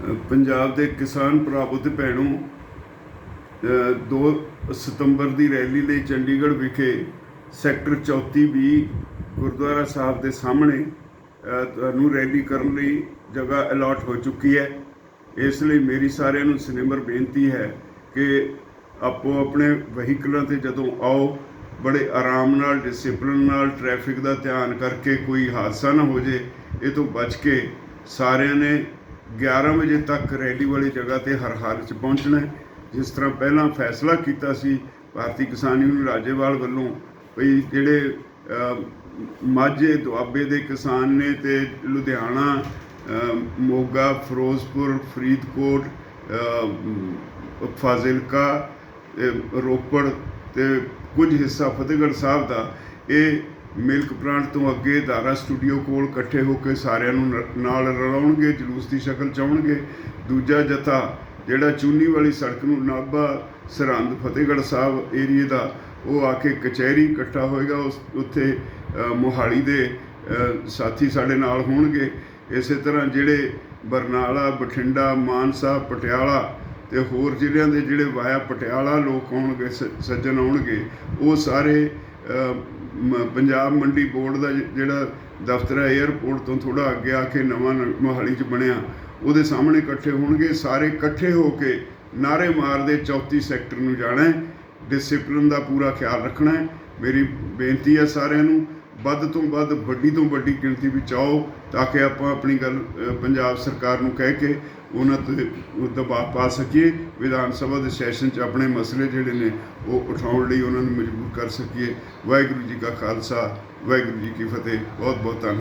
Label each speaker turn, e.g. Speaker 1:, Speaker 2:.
Speaker 1: ਪੰਜਾਬ ਦੇ ਕਿਸਾਨ ਭਰਾਵੋ ਤੇ ਭੈਣੋ 2 ਸਤੰਬਰ ਦੀ ਰੈਲੀ ਲਈ ਚੰਡੀਗੜ੍ਹ ਵਿਖੇ ਸੈਕਟਰ 34 ਵੀ ਗੁਰਦੁਆਰਾ ਸਾਹਿਬ ਦੇ ਸਾਹਮਣੇ ਤੁਹਾਨੂੰ ਰੈਲੀ ਕਰਨ ਲਈ ਜਗ੍ਹਾ ਅਲਾਟ ਹੋ ਚੁੱਕੀ ਹੈ। ਇਸ ਲਈ ਮੇਰੀ ਸਾਰਿਆਂ ਨੂੰ ਸਿਨੇਮਰ ਬੇਨਤੀ ਹੈ ਕਿ ਆਪੋ ਆਪਣੇ ਵਹੀਕਲਾਂ ਤੇ ਜਦੋਂ ਆਓ, ਬੜੇ ਆਰਾਮ ਨਾਲ ਡਿਸਪਲਿਨ ਨਾਲ ਟ੍ਰੈਫਿਕ ਦਾ ਧਿਆਨ ਕਰਕੇ ਕੋਈ ਹਾਦਸਾ ਨਾ ਹੋ ਜੇ ਇਹ ਤੋਂ ਬਚ ਕੇ ਸਾਰਿਆਂ ਨੇ 11 ਵਜੇ ਤੱਕ ਰੈਲੀ ਵਾਲੀ ਜਗ੍ਹਾ ਤੇ ਹਰ ਹਾਲ 'ਚ ਪਹੁੰਚਣਾ ਜਿਸ ਤਰ੍ਹਾਂ ਪਹਿਲਾਂ ਫੈਸਲਾ ਕੀਤਾ ਸੀ ਭਾਰਤੀ ਕਿਸਾਨ ਯੂਨੀਅਨ ਰਾਜੇਵਾਲ ਵੱਲੋਂ ਵੀ ਜਿਹੜੇ ਮਾਝੇ, ਦੁਆਬੇ ਦੇ ਕਿਸਾਨ ਨੇ ਤੇ ਲੁਧਿਆਣਾ ਮੋਗਾ, ਫਿਰੋਜ਼ਪੁਰ, ਫਰੀਦਕੋਟ ਫਾਜ਼ਿਲਕਾ ਇਹ ਰੋਪੜ ਤੇ ਕੁਝ ਹਿੱਸਾ ਫਤਿਹਗੜ੍ਹ ਸਾਹਿਬ ਦਾ ਇਹ ਮਿਲਕ ਪਲਾਂਟ ਤੋਂ ਅੱਗੇ ਦਾਰਾ ਸਟੂਡੀਓ ਕੋਲ ਇਕੱਠੇ ਹੋ ਕੇ ਸਾਰਿਆਂ ਨੂੰ ਨ- ਨਾਲ ਰਲਾਉਣਗੇ, ਜਲੂਸ ਦੀ ਸ਼ਕਲ ਚਾਉਣਗੇ। ਦੂਜਾ ਜਥਾ, ਜਿਹੜਾ ਚੂਨੀ ਵਾਲੀ ਸੜਕ ਨੂੰ ਨਾਭਾ ਸਰਹੰਦ ਫਤਿਹਗੜ੍ਹ ਸਾਹਿਬ ਏਰੀਏ ਦਾ, ਉਹ ਆ ਕੇ ਕਚਹਿਰੀ ਇਕੱਠਾ ਹੋਏਗਾ। ਉਸ, ਉੱਥੇ ਮੋਹਾਲੀ ਦੇ ਸਾਥੀ ਸਾਡੇ ਨਾਲ ਹੋਣਗੇ। ਇਸੇ ਤਰ੍ਹਾਂ ਜਿਹੜੇ ਬਰਨਾਲਾ, ਬਠਿੰਡਾ, ਮਾਨਸਾ, ਪਟਿਆਲਾ ਤੇ ਹੋਰ ਜ਼ਿਲ੍ਹਿਆਂ ਦੇ ਜਿਹੜੇ ਵਾਇਆ ਪਟਿਆਲਾ ਲੋਕ ਆਉਣਗੇ, ਸ- ਸੱਜਣ ਆਉਣਗੇ, ਉਹ ਸਾਰੇ ਪੰਜਾਬ ਮੰਡੀ ਬੋਰਡ ਦਾ ਜਿਹੜਾ ਦਫ਼ਤਰ ਹੈ 에ਅਰਪੋਰਟ ਤੋਂ ਥੋੜਾ ਅੱਗੇ ਆ ਕੇ ਨਵਾਂ ਨ- ਮੋਹਾਲੀ 'ਚ ਬਣਿਆ। ਉਹਦੇ ਸਾਹਮਣੇ ਇਕੱਠੇ ਹੋਣਗੇ, ਸਾਰੇ ਇਕੱਠੇ ਹੋ ਕੇ ਨਾਰੇ ਮਾਰਦੇ 34 ਸੈਕਟਰ ਨੂੰ ਜਾਣਾ ਡਿਸਪਲਿਨ ਦਾ ਪੂਰਾ ਖਿਆਲ ਰੱਖਣਾ ਮੇਰੀ ਬੇਨਤੀ ਹੈ ਸਾਰਿਆਂ ਨੂੰ ਵੱਧ ਤੋਂ ਵੱਧ, ਵੱਡੀ ਤੋਂ ਵੱਡੀ ਗਿਣਤੀ ਵਿੱਚ ਆਓ ਤਾਂ ਕਿ ਆਪਾਂ ਆਪਣੀ ਗੱਲ ਪੰਜਾਬ ਸਰਕਾਰ ਨੂੰ ਕਹਿ ਕੇ ਉਹਨਾਂ ਤੇ ਦਬਾਅ ਪਾ ਸਕੀਏ। ਵਿਧਾਨ ਸਭਾ ਦੇ ਸੈਸ਼ਨ 'ਚ ਆਪਣੇ ਮਸਲੇ ਜਿਹੜੇ ਨੇ ਉਹ ਉਠਾਉਣ ਲਈ ਉਹਨਾਂ ਨੂੰ ਮਜਬੂਰ ਕਰ ਸਕੀਏ। ਵਾਹਿਗੁਰੂ ਜੀ ਕਾ ਖਾਲਸਾ, ਵਾਹਿਗੁਰੂ ਜੀ ਕੀ ਫਤਿਹ। ਬਹੁਤ ਬਹੁਤ ਧੰਨਵਾਦ।